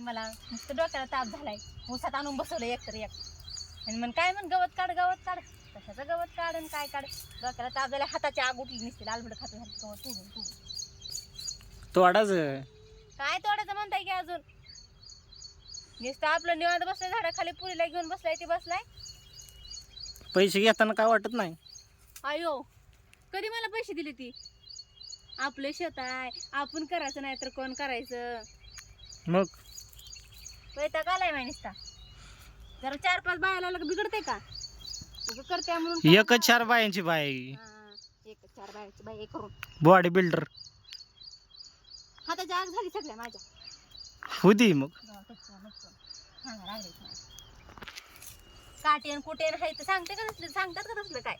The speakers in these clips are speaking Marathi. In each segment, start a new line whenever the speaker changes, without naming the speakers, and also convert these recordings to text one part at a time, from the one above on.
काय मला नुसतं डोक्याला ताप झालाय. ऊसात आणून बसवलं एक तर एक. आणि मग काय म्हण गवत काढ गवत काढ. कशाचं गवत काढ आणि काय काढ? डोक्याला ताप झाला हाताची आग उठली नसते लालबड खात गवत तुडून तुडून
तोडाच?
काय तोडायचं म्हणताय की अजून? नुसतं आपलं निवांत बसलाय झाडाखाली पुरीला घेऊन बसलाय ती बसलाय.
पैसे घेताना काय वाटत नाही?
अयो कधी मला पैसे दिले ती? आपलं शेत आहे आपण करायचं नाही तर कोण करायचं?
मग?
वैताग आलाय नुसता जरा चार पाच बायाला लग बिघडते का? उगं करते म्हणून
एकच चार बायांची बाय
हा, एक चार बायाची बाई एक करून.
बॉडी बिल्डर
हाताची आग झाली सगळ्या माझ्या.
होती मग.
लागले. काटेन कुटेन हाय तर सांगते का तसलं सांगतात का तसलं काय?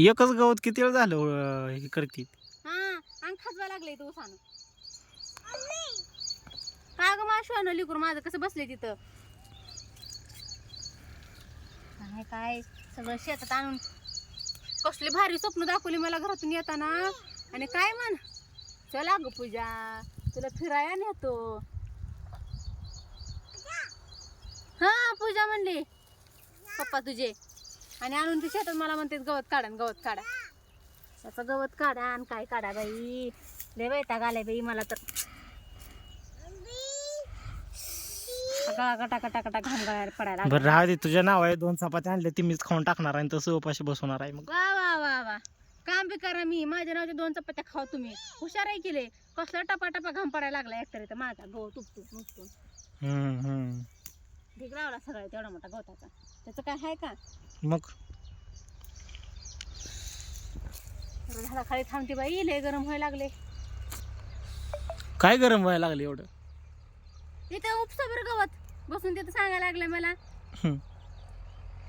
एकच गवत किती वेळ झालं अं, हे करते?
हा अंग खाजवा लागले तू सांग का ग माशू लिकूर माझं कसं बसले तिथं. काय काय सगळं शेतात आणून कसली भारी स्वप्न दाखवली मला घरातून येताना. आणि काय म्हण चला ग पूजा तुला फिराया नेतो. हा पूजा म्हणली. पप्पा तुझे. आणि आणून ते शेतात मला म्हणते गवत काढा गवत काढा. त्याचं गवत काढा आणि काय काढा बाई. लय वैताग आलाय बाई मला तर. गळा कटा घाम गळ्याला पडायला लागला.
बरं राहू दे तुझ्या नाव आहे दोन चपात्या आणले ती मीच खाऊन टाकणार आहे आणि तसं उपाशी बसवणार आहे मग.
वा वा वा वा. काम बी करा मी. माझ्या नावाच्या दोन चपात्या खाऊ तुम्ही. हुशार आहे केले. कसला टपा टपा घाम पडायला लागला एकतर इथं माझा. गो तुपतूप नुसतून
हम्म, हम्म.
ढीग लावला सगळा तेवढा मोठा गवताचा त्याचं काय आहे का?
मग?
तर झाडा खाली थांबते बाई. लय गरम व्हायला लागले.
काय गरम व्हायला लागले एवढं?
इथं उपसा बरं गवत. बसून तिथं सांगायला लागलं मला.
हम्म.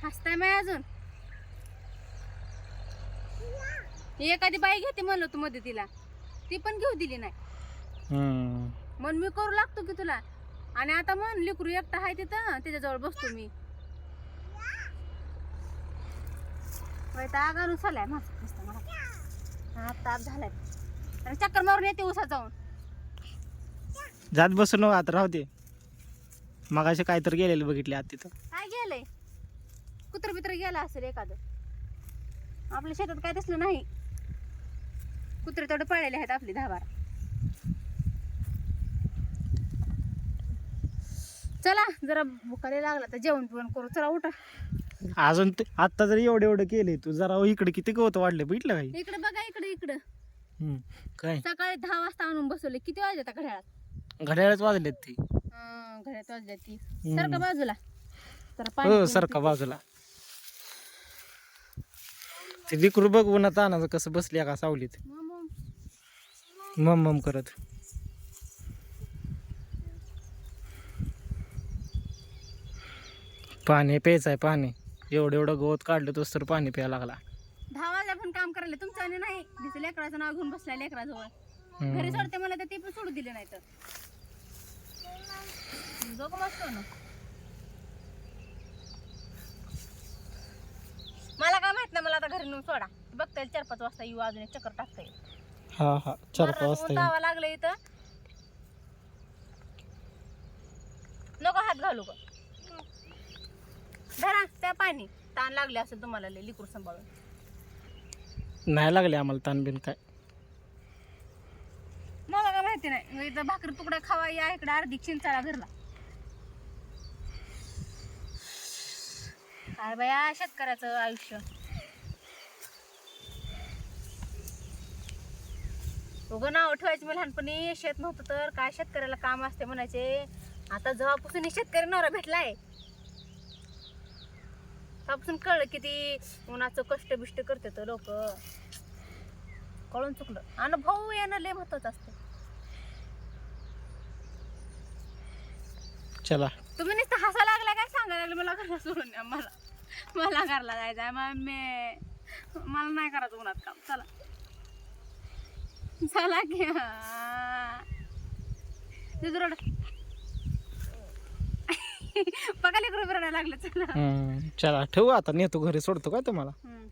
हसताय माय अजून. एखादी बाई घेते म्हणलं तू मदतीला. ती पण घेऊ दिली नाही.
हम्म.
मग मी करू लागतो की तुला. आणि आता म्हण लिकरू एकटा आहे तिथं त्याच्याजवळ बसतो मी. वैताग आणून चाललाय माझा नुसता मला. हा ताप झालाय. आणि चक्कर मारून येते उसा जाऊन.
जात बसू नको आता राहू दे. मगाशी काहीतरी गेलेलं बघितले आता तिथं.
काय गेलंय? कुत्र बित्र गेला असेल एखादं. आपल्या शेतात काय तसलं नाही. कुत्रे तेवढे पळलेले आहेत आपली दहा बारा. चला जरा भुकाले लागला तर जेवण बिवण करू. चला उठा.
अजून ते आत्ता जरी एवढं एवढं केले तू जरा इकडे किती गवत वाढले बघितलं काही?
इकडे बघा इकडे इकडं.
काय?
सकाळी दहा वाजता आणून बसवले. किती वाजले आता घड्याळात?
घड्याळच वाजलेत ते.
वाजल्या ती. सारखं बाजूला. तर पाणी
हो सारखा बाजूला. ते विकरू बघ उन्हात तानाचं कसं बसले का सावलीत. मम मम करत. पाणी प्यायचं आहे पाणी. एवढं एवढं गवत काढलं तोच तर पाणी प्यायला लागला.
दहा वाजल्या पण काम करायला तुमचं आणि नाही. तिचं लेकराचं नाव घेऊन बसलाय लेकराजवळ. घरी सोडते मला तर ते पण सोडू दिले नाही तर मला काय माहीत नाही मला आता घरी नेऊन सोडा. बघता येईल चार पाच वाजता येऊ अजून एक चक्कर टाकता येईल.
हा हा चार पाच वाजता येईन.
तावा लागलं इथं. नको हात घालू ग. धरा त्या पाणी. ताण लागले असेल तुम्हाला लय लिकूड सांभाळून.
नाही लागले आम्हाला
मला काय. माहिती नाही. इथं भाकरी तुकडा खावा या इकडे अर्धी चिंचाळा घरला काय बाया शेतकऱ्याचं आयुष्य. उगं नाव ठेवायचं मी लहानपणी. शेत नव्हतं तर काय शेतकऱ्याला काम असते म्हणायचे. आता जेव्हापासून शेतकरी नवरा भेटलाय तेव्हापासून कळलं किती उन्हाचं कष्ट बिष्ट करते तर लोक. कळून चुकलं. आणि भाऊ येणं लय महत्वाचं असतं.
चला.
तुम्ही नुसतं हसा लागला काय सांगायला लागलं? मला घरला सोडून द्या मला. मला घरला जायचं आहे मम्मी. मला नाही करायचं उन्हात काम. चला. चला की तुझं रड. बघायला करून रडायला लागलं चला.
चला ठेवू आता. नेतो घरी सोडतो काय तुम्हाला?
हम्म.